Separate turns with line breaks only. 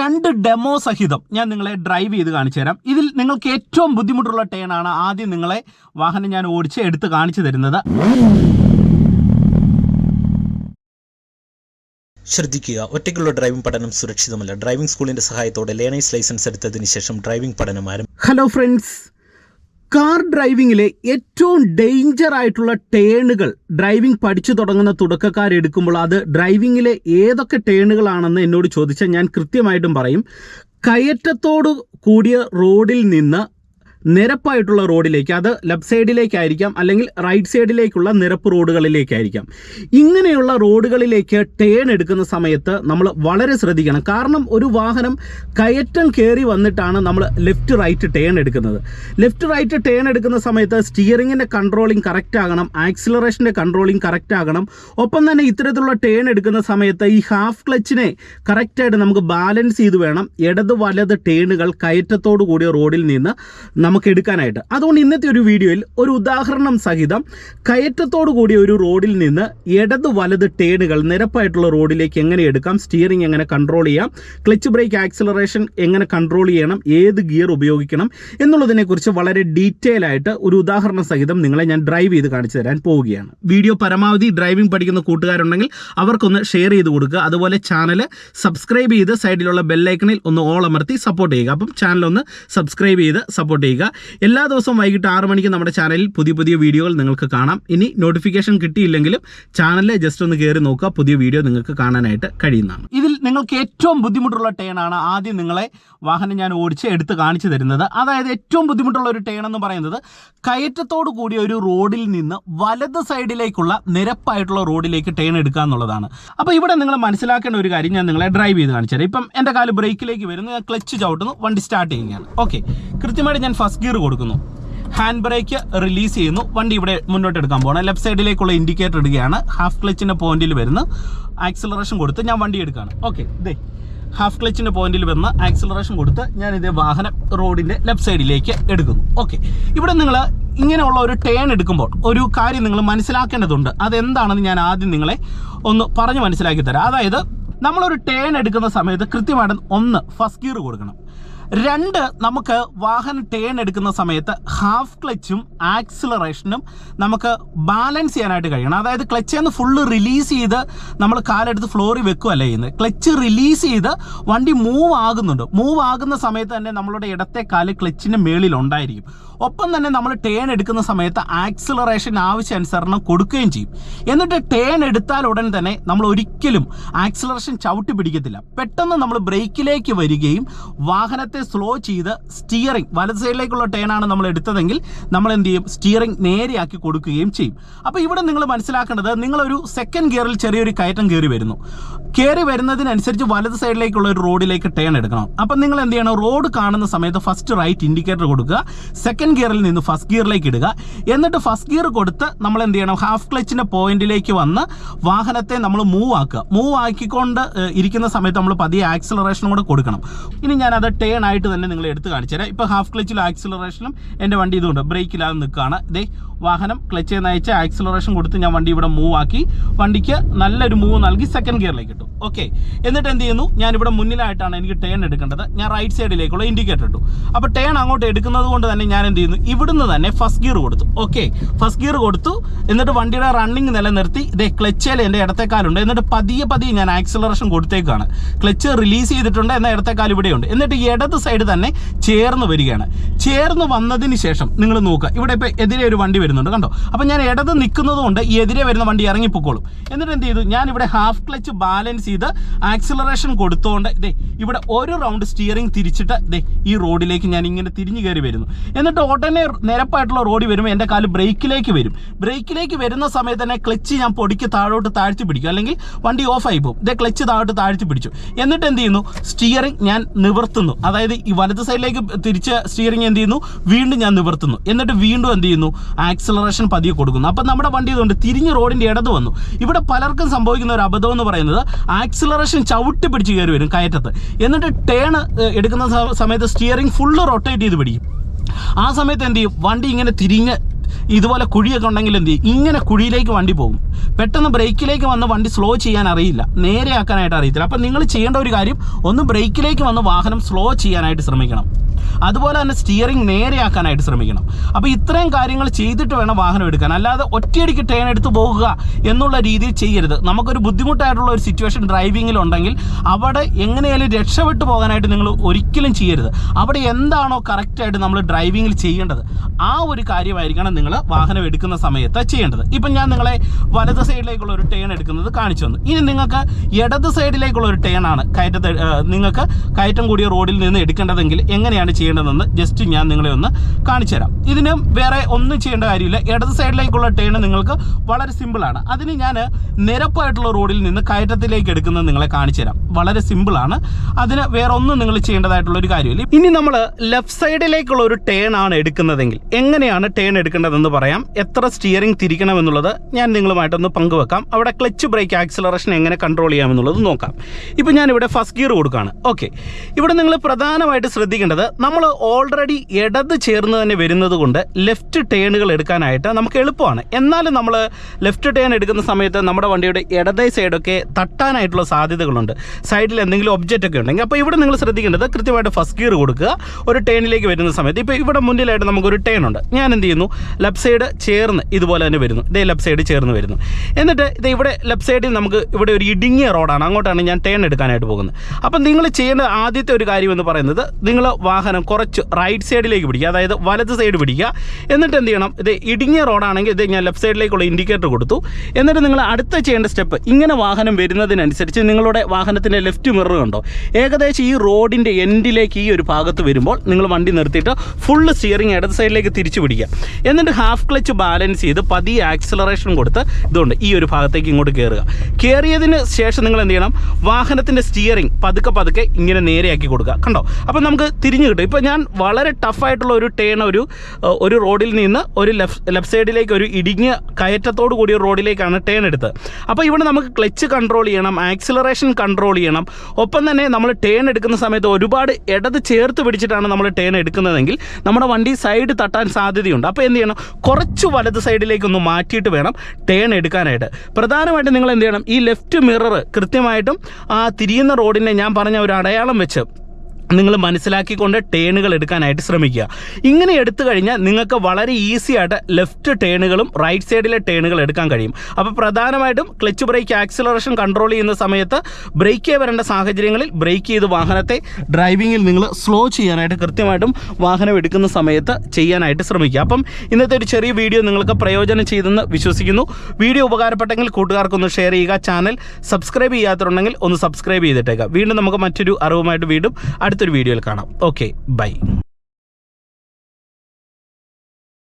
രണ്ട് ഡെമോ സഹിതം ഞാൻ നിങ്ങളെ ഡ്രൈവ് ചെയ്ത് കാണിച്ചു തരാം ഇതിൽ നിങ്ങൾക്ക് ഏറ്റവും ബുദ്ധിമുട്ടുള്ള ടേൺ ആണ് ആദ്യം നിങ്ങളെ വാഹനം ഞാൻ ഓടിച്ച് എടുത്ത് കാണിച്ചു തരുന്നത്.
ശ്രദ്ധിക്കുക ഒറ്റയ്ക്കുള്ള ഡ്രൈവിംഗ് പഠനം സുരക്ഷിതമല്ല. ഡ്രൈവിംഗ് സ്കൂളിന്റെ സഹായത്തോടെ ലേണേഴ്സ് ലൈസൻസ് എടുത്തതിന് ശേഷം ഡ്രൈവിംഗ് പഠനം ആരംഭിക്കും
ഹലോ ഫ്രണ്ട്സ് കാർ ഡ്രൈവിങ്ങിലെ ഏറ്റവും ഡേഞ്ചർ ആയിട്ടുള്ള ടേണുകൾ ഡ്രൈവിംഗ് പഠിച്ചു തുടങ്ങുന്ന തുടക്കക്കാരെടുക്കുമ്പോൾ അത് ഡ്രൈവിങ്ങിലെ ഏതൊക്കെ ടേണുകളാണെന്ന് എന്നോട് ചോദിച്ചാൽ ഞാൻ കൃത്യമായിട്ടും പറയും. കയറ്റത്തോട് കൂടിയ റോഡിൽ നിന്ന് നിരപ്പായിട്ടുള്ള റോഡിലേക്ക് അത് ലെഫ്റ്റ് സൈഡിലേക്കായിരിക്കാം അല്ലെങ്കിൽ റൈറ്റ് സൈഡിലേക്കുള്ള നിരപ്പ് റോഡുകളിലേക്കായിരിക്കാം. ഇങ്ങനെയുള്ള റോഡുകളിലേക്ക് ടേൺ എടുക്കുന്ന സമയത്ത് നമ്മൾ വളരെ ശ്രദ്ധിക്കണം. കാരണം ഒരു വാഹനം കയറ്റം കയറി വന്നിട്ടാണ് നമ്മൾ ലെഫ്റ്റ് റൈറ്റ് ടേൺ എടുക്കുന്നത്. ലെഫ്റ്റ് റൈറ്റ് ടേൺ എടുക്കുന്ന സമയത്ത് സ്റ്റിയറിങ്ങിന്റെ കൺട്രോളിങ് കറക്റ്റ് ആകണം ആക്സിലറേഷന്റെ കൺട്രോളിങ് കറക്റ്റ് ആകണം. ഒപ്പം തന്നെ ഇത്തരത്തിലുള്ള ടേൺ എടുക്കുന്ന സമയത്ത് ഈ ഹാഫ് ക്ലച്ചിനെ കറക്റ്റായിട്ട് നമുക്ക് ബാലൻസ് ചെയ്ത് വേണം. ഇടത് വലത് ടേണുകൾ കയറ്റത്തോടു കൂടിയ റോഡിൽ നിന്ന് നമുക്ക് എടുക്കാനായിട്ട്. അതുകൊണ്ട് ഇന്നത്തെ ഒരു വീഡിയോയിൽ ഒരു ഉദാഹരണം സഹിതം കയറ്റത്തോടു കൂടിയ ഒരു റോഡിൽ നിന്ന് ഇടത് വലത് ടേണുകൾ നിരപ്പായിട്ടുള്ള റോഡിലേക്ക് എങ്ങനെ എടുക്കാം സ്റ്റിയറിംഗ് എങ്ങനെ കൺട്രോൾ ചെയ്യാം ക്ലച്ച് ബ്രേക്ക് ആക്സിലറേഷൻ എങ്ങനെ കൺട്രോൾ ചെയ്യണം ഏത് ഗിയർ ഉപയോഗിക്കണം എന്നുള്ളതിനെക്കുറിച്ച് വളരെ ഡീറ്റെയിൽ ആയിട്ട് ഒരു ഉദാഹരണ സഹിതം നിങ്ങളെ ഞാൻ ഡ്രൈവ് ചെയ്ത് കാണിച്ചു തരാൻ പോവുകയാണ്. വീഡിയോ പരമാവധി ഡ്രൈവിംഗ് പഠിക്കുന്ന കൂട്ടുകാരുണ്ടെങ്കിൽ അവർക്കൊന്ന് ഷെയർ ചെയ്ത് കൊടുക്കുക. അതുപോലെ ചാനൽ സബ്സ്ക്രൈബ് ചെയ്ത് സൈഡിലുള്ള ബെല്ലൈക്കണിൽ ഒന്ന് ഓൾ അമർത്തി സപ്പോർട്ട് ചെയ്യുക. അപ്പം ചാനൽ ഒന്ന് സബ്സ്ക്രൈബ് ചെയ്ത് സപ്പോർട്ട് ചെയ്യുക. എല്ലാ ദിവസവും വൈകിട്ട് ആറ് മണിക്ക് നമ്മുടെ ചാനലിൽ പുതിയ പുതിയ വീഡിയോകൾ നിങ്ങൾക്ക് കാണാം. ഇനി നോട്ടിഫിക്കേഷൻ കിട്ടിയില്ലെങ്കിലും ചാനലിൽ ജസ്റ്റ് ഒന്ന് കയറി നോക്കുക. പുതിയ വീഡിയോ നിങ്ങൾക്ക് കാണാനായിട്ട് കഴിയുന്നതാണ്. ഇതിൽ നിങ്ങൾക്ക് ഏറ്റവും ബുദ്ധിമുട്ടുള്ള ടേൺ ആണ് ആദ്യം നിങ്ങളെ വാഹനം ഞാൻ ഓടിച്ച് എടുത്ത് കാണിച്ചു തരുന്നത്. അതായത് ഏറ്റവും ബുദ്ധിമുട്ടുള്ള ഒരു ടേൺ എന്ന് പറയുന്നത് കയറ്റത്തോടു കൂടി ഒരു റോഡിൽ നിന്ന് വലത് സൈഡിലേക്കുള്ള നിരപ്പായിട്ടുള്ള റോഡിലേക്ക് ടേൺ എടുക്കുക എന്നുള്ളതാണ്. അപ്പോൾ ഇവിടെ നിങ്ങൾ മനസ്സിലാക്കേണ്ട ഒരു കാര്യം ഞാൻ നിങ്ങളെ ഡ്രൈവ് ചെയ്ത് കാണിച്ചു തരാം. ഇപ്പം എന്റെ കാൽ ബ്രേക്കിലേക്ക് വരുന്നു ഞാൻ ക്ലച്ച് ചവിട്ടുന്നു വണ്ടി സ്റ്റാർട്ട് ചെയ്യുകയാണ്. ഓക്കെ കൃത്യമായിട്ട് ഞാൻ ഫസ്റ്റ് ഗിയർ കൊടുക്കുന്നു. ഹാൻഡ് ബ്രേക്ക് റിലീസ് ചെയ്യുന്നു. വണ്ടി ഇവിടെ മുന്നോട്ട് എടുക്കാൻ പോകണം ലെഫ്റ്റ് സൈഡിലേക്കുള്ള ഇൻഡിക്കേറ്റർ ഇടുകയാണ്. ഹാഫ് ക്ലച്ചിന്റെ പോയിന്റിൽ വരുന്നു ആക്സിലറേഷൻ കൊടുത്ത് ഞാൻ വണ്ടി എടുക്കുകയാണ്. ഓക്കെ ഇതേ ഹാഫ് ക്ലച്ചിന്റെ പോയിന്റിൽ വന്ന് ആക്സിലറേഷൻ കൊടുത്ത് ഞാൻ ഇതേ വാഹനം റോഡിന്റെ ലെഫ്റ്റ് സൈഡിലേക്ക് എടുക്കുന്നു. ഓക്കെ ഇവിടെ നിങ്ങൾ ഇങ്ങനെയുള്ള ഒരു ടേൺ എടുക്കുമ്പോൾ ഒരു കാര്യം നിങ്ങൾ മനസ്സിലാക്കേണ്ടതുണ്ട്. അതെന്താണെന്ന് ഞാൻ ആദ്യം നിങ്ങളെ ഒന്ന് പറഞ്ഞ് മനസ്സിലാക്കി തരാം. അതായത് നമ്മളൊരു ടേൺ എടുക്കുന്ന സമയത്ത് കൃത്യമായിട്ട് ഒന്ന് ഫസ്റ്റ് ഗിയർ കൊടുക്കണം. രണ്ട് നമുക്ക് വാഹനം ടേൺ എടുക്കുന്ന സമയത്ത് ഹാഫ് ക്ലച്ചും ആക്സിലറേഷനും നമുക്ക് ബാലൻസ് ചെയ്യാനായിട്ട് കഴിയണം. അതായത് ക്ലച്ച് നിന്ന് ഫുള്ള് റിലീസ് ചെയ്ത് നമ്മൾ കാലെടുത്ത് ഫ്ലോറിൽ വെക്കുകയല്ല ചെയ്യുന്നത്. ക്ലച്ച് റിലീസ് ചെയ്ത് വണ്ടി മൂവ് ആകുന്നുണ്ട്. മൂവ് ആകുന്ന സമയത്ത് തന്നെ നമ്മളുടെ ഇടത്തെ കാൽ ക്ലച്ചിന്റെ മേളിൽ ഉണ്ടായിരിക്കും. ഒപ്പം തന്നെ നമ്മൾ ടേൺ എടുക്കുന്ന സമയത്ത് ആക്സിലറേഷൻ ആവശ്യാനുസരണം കൊടുക്കുകയും ചെയ്യും. എന്നിട്ട് ടേൺ എടുത്താൽ ഉടൻ തന്നെ നമ്മൾ ഒരിക്കലും ആക്സിലറേഷൻ ചവിട്ടി പിടിക്കത്തില്ല. പെട്ടെന്ന് നമ്മൾ ബ്രേക്കിലേക്ക് വരികയും വാഹനത്തെ സ്ലോ ചെയ്ത് സ്റ്റിയറിംഗ് വലത് സൈഡിലേക്കുള്ള ടേൺ ആണ് നമ്മൾ എടുത്തതെങ്കിൽ നമ്മൾ എന്ത് ചെയ്യും? സ്റ്റിയറിംഗ് നേരെയാക്കി കൊടുക്കുകയും ചെയ്യും. അപ്പോൾ ഇവിടെ നിങ്ങൾ മനസ്സിലാക്കേണ്ടത് നിങ്ങളൊരു സെക്കൻഡ് ഗിയറിൽ ചെറിയൊരു കയറ്റം കയറി വരുന്നു. കയറി വരുന്നതിനനുസരിച്ച് വലത് സൈഡിലേക്കുള്ള ഒരു റോഡിലേക്ക് ടേൺ എടുക്കണം. അപ്പം നിങ്ങൾ എന്ത് ചെയ്യണം? റോഡ് കാണുന്ന സമയത്ത് ഫസ്റ്റ് റൈറ്റ് ഇൻഡിക്കേറ്റർ കൊടുക്കുക. സെക്കൻഡ് ഗിയറിൽ നിന്ന് ഫസ്റ്റ് ഗിയറിലേക്ക് ഇടുക. എന്നിട്ട് ഫസ്റ്റ് ഗിയർ കൊടുത്ത് നമ്മൾ എന്ത് ചെയ്യണം? ഹാഫ് ക്ലച്ചിന്റെ പോയിന്റിലേക്ക് വന്ന് വാഹനത്തെ നമ്മൾ മൂവ് ആക്കുക. മൂവ് ആക്കിക്കൊണ്ട് ഇരിക്കുന്ന സമയത്ത് നമ്മൾ പതിയെ ആക്സിലറേഷനും കൂടെ കൊടുക്കണം. ഇനി ഞാൻ ടേൺ ആയിട്ട് തന്നെ നിങ്ങൾ എടുത്ത് കാണിച്ചു തരാം. ഇപ്പോൾ ഹാഫ് ക്ലച്ചിലും ആക്സിലറേഷനും എന്റെ വണ്ടി ഇതുകൊണ്ട് ബ്രേക്കില്ലാതെ നിൽക്കുകയാണ് ഇതേ വാഹനം ക്ലച്ച് നയിച്ച് ആക്സിലറേഷൻ കൊടുത്ത് ഞാൻ വണ്ടി ഇവിടെ മൂവ് ആക്കി. വണ്ടിക്ക് നല്ലൊരു മൂവ് നൽകി സെക്കൻഡ് ഗിയറിലേക്ക് ഇട്ടു. ഓക്കെ എന്നിട്ട് എന്ത് ചെയ്യുന്നു? ഞാൻ ഇവിടെ മുന്നിലായിട്ടാണ് എനിക്ക് ടേൺ എടുക്കേണ്ടത്. ഞാൻ റൈറ്റ് സൈഡിലേക്കുള്ള ഇൻഡിക്കേറ്റർ ഇട്ടു. അപ്പോൾ ടേൺ അങ്ങോട്ട് എടുക്കുന്നത് കൊണ്ട് തന്നെ ഞാൻ എന്ത് ചെയ്യുന്നു? ഇവിടുന്ന് തന്നെ ഫസ്റ്റ് ഗിയർ കൊടുത്തു. ഓക്കെ ഫസ്റ്റ് ഗിയർ കൊടുത്തു. എന്നിട്ട് വണ്ടിയുടെ റണ്ണിങ് നിലനിർത്തി. ഇതേ ക്ലച്ചേൽ എന്റെ ഇടത്തേക്കാലുണ്ട്. എന്നിട്ട് പതിയെ പതിയെ ഞാൻ ആക്സിലറേഷൻ കൊടുത്തേക്കാണ്. ക്ലച്ച് റിലീസ് ചെയ്തിട്ടുണ്ട്. എന്നാൽ ഇടത്തേക്കാൽ ഇവിടെയുണ്ട്. എന്നിട്ട് ഇടത് സൈഡ് തന്നെ ചേർന്ന് വരികയാണ്. ചേർന്ന് വന്നതിന് ശേഷം നിങ്ങൾ നോക്കുക. ഇവിടെ ഇപ്പോൾ എതിരെ ഒരു വണ്ടി വരുന്നുണ്ട് കണ്ടോ? അപ്പോൾ ഞാൻ ഇടത് നിൽക്കുന്നത് കൊണ്ട് എതിരെ വരുന്ന വണ്ടി ഇറങ്ങിപ്പോക്കോളും. എന്നിട്ട് എന്ത് ചെയ്തു? ഞാൻ ഇവിടെ ഹാഫ് ക്ലച്ച് ബാലൻസ് ചെയ്ത് ആക്സിലറേഷൻ കൊടുത്തുകൊണ്ട് ഇതേ ഇവിടെ ഒരു റൗണ്ട് സ്റ്റിയറിംഗ് തിരിച്ചിട്ട് ദേ ഈ റോഡിലേക്ക് ഞാൻ ഇങ്ങനെ തിരിഞ്ഞു കയറി വരുന്നു. എന്നിട്ട് ഉടനെ നിരപ്പായിട്ടുള്ള റോഡിൽ വരുമ്പോൾ എന്റെ കാൽ ബ്രേക്കിലേക്ക് വരും. ബ്രേക്കിലേക്ക് വരുന്ന സമയത്ത് തന്നെ ക്ലച്ച് ഞാൻ പൊടിക്ക് താഴോട്ട് താഴ്ത്തി പിടിക്കും. അല്ലെങ്കിൽ വണ്ടി ഓഫ് ആയി പോകും. ഇതേ ക്ലച്ച് താഴോട്ട് താഴ്ത്തി പിടിച്ചു. എന്നിട്ട് എന്ത് ചെയ്യുന്നു? സ്റ്റിയറിംഗ് ഞാൻ നിവർത്തുന്നു. അതായത് ഈ വലത് സൈഡിലേക്ക് തിരിച്ച് സ്റ്റിയറിംഗ് എന്ത് ചെയ്യുന്നു വീണ്ടും ഞാൻ നിവർത്തുന്നു. എന്നിട്ട് വീണ്ടും എന്ത് ചെയ്യുന്നു ആക്സിലറേഷൻ പതിയെ കൊടുക്കുന്നു. അപ്പം നമ്മുടെ വണ്ടി ഇതുകൊണ്ട് തിരിഞ്ഞ് റോഡിന്റെ ഇടത് വന്നു. ഇവിടെ പലർക്കും സംഭവിക്കുന്ന ഒരു അബദ്ധം എന്ന് പറയുന്നത് ആക്സിലറേഷൻ ചവിട്ടി പിടിച്ച് കയറി വരും കയറ്റത്ത്. എന്നിട്ട് ടേൺ എടുക്കുന്ന സമയത്ത് സ്റ്റിയറിംഗ് ഫുള്ള് റൊട്ടേറ്റ് ചെയ്ത് പിടിക്കും. ആ സമയത്ത് എന്ത് ചെയ്യും? വണ്ടി ഇങ്ങനെ തിരിഞ്ഞ് ഇതുപോലെ കുഴിയൊക്കെ ഉണ്ടെങ്കിൽ എന്ത് ചെയ്യും? ഇങ്ങനെ കുഴിയിലേക്ക് വണ്ടി പോകും. പെട്ടെന്ന് ബ്രേക്കിലേക്ക് വന്ന് വണ്ടി സ്ലോ ചെയ്യാൻ അറിയില്ല. നേരെയാക്കാനായിട്ട് അറിയത്തില്ല. അപ്പം നിങ്ങൾ ചെയ്യേണ്ട ഒരു കാര്യം ഒന്ന് ബ്രേക്കിലേക്ക് വന്ന് വാഹനം സ്ലോ ചെയ്യാനായിട്ട് ശ്രമിക്കണം. അതുപോലെ തന്നെ സ്റ്റിയറിംഗ് നേരെയാക്കാനായിട്ട് ശ്രമിക്കണം. അപ്പോൾ ഇത്രയും കാര്യങ്ങൾ ചെയ്തിട്ട് വേണം വാഹനം എടുക്കാൻ. അല്ലാതെ ഒറ്റയടിക്ക് ടേൺ എടുത്ത് പോകുക എന്നുള്ള രീതിയിൽ ചെയ്യരുത്. നമുക്കൊരു ബുദ്ധിമുട്ടായിട്ടുള്ള ഒരു സിറ്റുവേഷൻ ഡ്രൈവിങ്ങിൽ ഉണ്ടെങ്കിൽ അവിടെ എങ്ങനെയാലും രക്ഷപ്പെട്ടു പോകാനായിട്ട് നിങ്ങൾ ഒരിക്കലും ചെയ്യരുത്. അവിടെ എന്താണോ കറക്റ്റായിട്ട് നമ്മൾ ഡ്രൈവിങ്ങിൽ ചെയ്യേണ്ടത്. ആ ഒരു കാര്യമായിരിക്കണം നിങ്ങൾ വാഹനം എടുക്കുന്ന സമയത്ത് ചെയ്യേണ്ടത്. ഇപ്പം ഞാൻ നിങ്ങളെ വലത് സൈഡിലേക്കുള്ള ഒരു ടേൺ എടുക്കുന്നത് കാണിച്ചു തന്നു. ഇനി നിങ്ങൾക്ക് ഇടത് സൈഡിലേക്കുള്ള ഒരു ടേൺ ആണ് കയറ്റത്തെ നിങ്ങൾക്ക് കയറ്റം കൂടിയ റോഡിൽ നിന്ന് എടുക്കേണ്ടതെങ്കിൽ എങ്ങനെയാണ് ചെയ്യേണ്ടതെന്ന് ജസ്റ്റ് ഞാൻ നിങ്ങളെ ഒന്ന് കാണിച്ചു തരാം. ഇതിന് വേറെ ഒന്നും ചെയ്യേണ്ട കാര്യമില്ല. ഇടത് സൈഡിലേക്കുള്ള ടേൺ നിങ്ങൾക്ക് വളരെ സിമ്പിളാണ് അതിന് ഞാൻ നിരപ്പായിട്ടുള്ള റോഡിൽ നിന്ന് കയറ്റത്തിലേക്ക് എടുക്കുന്നത് നിങ്ങളെ കാണിച്ചു തരാം. വളരെ സിമ്പിളാണ് അതിന് വേറെ ഒന്നും നിങ്ങൾ ചെയ്യേണ്ടതായിട്ടുള്ള ഒരു കാര്യമില്ല. ഇനി നമ്മൾ ലെഫ്റ്റ് സൈഡിലേക്കുള്ള ഒരു ടേൺ ആണ് എടുക്കുന്നതെങ്കിൽ എങ്ങനെയാണ് ടേൺ എടുക്കേണ്ടതെന്ന് പറയാം. എത്ര സ്റ്റിയറിംഗ് തിരിക്കണം എന്നുള്ളത് ഞാൻ നിങ്ങളുമായിട്ടൊന്ന് പങ്കുവെക്കാം. അവിടെ ക്ലച്ച് ബ്രേക്ക് ആക്സിലറേഷൻ എങ്ങനെ കൺട്രോൾ ചെയ്യാമെന്നുള്ളത് നോക്കാം. ഇപ്പോൾ ഞാനിവിടെ ഫസ്റ്റ് ഗിയർ കൊടുക്കുകയാണ് ഓക്കെ ഇവിടെ നിങ്ങൾ പ്രധാനമായിട്ട് ശ്രദ്ധിക്കേണ്ടത് നമ്മൾ ഓൾറെഡി ഇടത് ചേർന്ന് തന്നെ വരുന്നത് കൊണ്ട് ലെഫ്റ്റ് ടേണുകൾ എടുക്കാനായിട്ട് നമുക്ക് എളുപ്പമാണ്. എന്നാലും നമ്മൾ ലെഫ്റ്റ് ടേൺ എടുക്കുന്ന സമയത്ത് നമ്മുടെ വണ്ടിയുടെ ഇടതേ സൈഡൊക്കെ തട്ടാനായിട്ടുള്ള സാധ്യതകളുണ്ട്. സൈഡിൽ എന്തെങ്കിലും ഒബ്ജക്റ്റ് ഒക്കെ ഉണ്ടെങ്കിൽ അപ്പോൾ ഇവിടെ നിങ്ങൾ ശ്രദ്ധിക്കേണ്ടത് കൃത്യമായിട്ട് ഫസ്റ്റ് ഗിയർ കൊടുക്കുക. ഒരു ടേണിലേക്ക് വരുന്ന സമയത്ത് ഇപ്പോൾ ഇവിടെ മുന്നിലായിട്ട് നമുക്കൊരു ടേൺ ഉണ്ട് ഞാൻ എന്ത് ചെയ്യുന്നു? ലെഫ്റ്റ് സൈഡ് ചേർന്ന് ഇതുപോലെ തന്നെ വരുന്നു. ഇതേ ലെഫ്റ്റ് സൈഡ് ചേർന്ന് വരുന്നു. എന്നിട്ട് ഇത് ഇവിടെ ലെഫ്റ്റ് സൈഡിൽ നമുക്ക് ഇവിടെ ഒരു ഇടുങ്ങിയ റോഡാണ് അങ്ങോട്ടാണ് ഞാൻ ടേൺ എടുക്കാനായിട്ട് പോകുന്നത്. അപ്പം നിങ്ങൾ ചെയ്യേണ്ട ആദ്യത്തെ ഒരു കാര്യം എന്ന് പറയുന്നത് നിങ്ങൾ വാഹനം കുറച്ച് റൈറ്റ് സൈഡിലേക്ക് പിടിക്കുക. അതായത് വലത് സൈഡ് പിടിക്കുക. എന്നിട്ട് എന്ത് ചെയ്യണം? ഇത് ഇടുങ്ങിയ റോഡാണെങ്കിൽ ഇത് ഞാൻ ലെഫ്റ്റ് സൈഡിലേക്കുള്ള ഇൻഡിക്കേറ്റർ കൊടുത്തു. എന്നിട്ട് നിങ്ങൾ അടുത്ത ചെയ്യേണ്ട സ്റ്റെപ്പ് ഇങ്ങനെ വാഹനം വരുന്നതിനനുസരിച്ച് നിങ്ങളുടെ വാഹനത്തിന്റെ ലെഫ്റ്റ് മിറർ കണ്ടോ? ഏകദേശം ഈ റോഡിന്റെ എൻഡിലേക്ക് ഈ ഒരു ഭാഗത്ത് വരുമ്പോൾ നിങ്ങൾ വണ്ടി നിർത്തിയിട്ട് ഫുൾ സ്റ്റിയറിംഗ് ഇടത് സൈഡിലേക്ക് തിരിച്ചു പിടിക്കുക എന്നിട്ട് ഹാഫ് ക്ലച്ച് ബാലൻസ് ചെയ്ത് പതിയെ ആക്സിലറേഷൻ കൊടുത്ത് ഇതുകൊണ്ട് ഈ ഒരു ഭാഗത്തേക്ക് ഇങ്ങോട്ട് കയറുക കയറിയതിന് ശേഷം നിങ്ങൾ എന്ത് ചെയ്യണം? വാഹനത്തിന്റെ സ്റ്റിയറിംഗ് പതുക്കെ പതുക്കെ ഇങ്ങനെ നേരെയാക്കി കൊടുക്കുക. കണ്ടോ? അപ്പോൾ നമുക്ക് തിരിഞ്ഞു കിട്ടും. ഇപ്പോൾ ഞാൻ വളരെ ടഫായിട്ടുള്ള ഒരു ടേൺ ഒരു ഒരു റോഡിൽ നിന്ന് ഒരു ലെഫ്റ്റ് ലെഫ്റ്റ് സൈഡിലേക്ക് ഒരു ഇടുങ്ങിയ കയറ്റത്തോടു കൂടിയ റോഡിലേക്കാണ് ടേൺ എടുത്തത്. അപ്പോൾ ഇവിടെ നമുക്ക് ക്ലച്ച് കൺട്രോൾ ചെയ്യണം ആക്സിലറേഷൻ കൺട്രോൾ ചെയ്യണം. ഒപ്പം തന്നെ നമ്മൾ ടേൺ എടുക്കുന്ന സമയത്ത് ഒരുപാട് ഇടത് ചേർത്ത് പിടിച്ചിട്ടാണ് നമ്മൾ ടേൺ എടുക്കുന്നതെങ്കിൽ നമ്മുടെ വണ്ടി സൈഡ് തട്ടാൻ സാധ്യതയുണ്ട്. അപ്പോൾ എന്ത് ചെയ്യണം? കുറച്ച് വലത് സൈഡിലേക്ക് ഒന്ന് മാറ്റിയിട്ട് വേണം ടേൺ എടുക്കാനായിട്ട്. പ്രധാനമായിട്ടും നിങ്ങൾ എന്ത് ചെയ്യണം? ഈ ലെഫ്റ്റ് മിറർ കൃത്യമായിട്ടും ആ തിരിയുന്ന റോഡിനെ ഞാൻ പറഞ്ഞ ഒരു അടയാളം വെച്ച് നിങ്ങൾ മനസ്സിലാക്കിക്കൊണ്ട് ടേണുകൾ എടുക്കാനായിട്ട് ശ്രമിക്കുക. ഇങ്ങനെ എടുത്തു കഴിഞ്ഞാൽ നിങ്ങൾക്ക് വളരെ ഈസി ആയിട്ട് ലെഫ്റ്റ് ടേണുകളും റൈറ്റ് സൈഡിലെ ടേണുകൾ എടുക്കാൻ കഴിയും. അപ്പോൾ പ്രധാനമായിട്ടും ക്ലച്ച് ബ്രേക്ക് ആക്സിലറേഷൻ കൺട്രോൾ ചെയ്യുന്ന സമയത്ത് ബ്രേക്ക് വരേണ്ട സാഹചര്യങ്ങളിൽ ബ്രേക്ക് ചെയ്ത് വാഹനത്തെ ഡ്രൈവിങ്ങിൽ നിങ്ങൾ സ്ലോ ചെയ്യാനായിട്ട് കൃത്യമായിട്ടും വാഹനം എടുക്കുന്ന സമയത്ത് ചെയ്യാനായിട്ട് ശ്രമിക്കുക. അപ്പം ഇന്നത്തെ ഒരു ചെറിയ വീഡിയോ നിങ്ങൾക്ക് പ്രയോജനം ചെയ്തെന്ന് വിശ്വസിക്കുന്നു. വീഡിയോ ഉപകാരപ്പെട്ടെങ്കിൽ കൂട്ടുകാർക്കൊന്ന് ഷെയർ ചെയ്യുക. ചാനൽ സബ്സ്ക്രൈബ് ചെയ്യാത്തതുണ്ടെങ്കിൽ ഒന്ന് സബ്സ്ക്രൈബ് ചെയ്തിട്ടേക്കുക വീണ്ടും നമുക്ക് മറ്റൊരു അറിവുമായിട്ട് വീണ്ടും അടുത്തൊരു വീഡിയോയിൽ കാണാം. Okay bye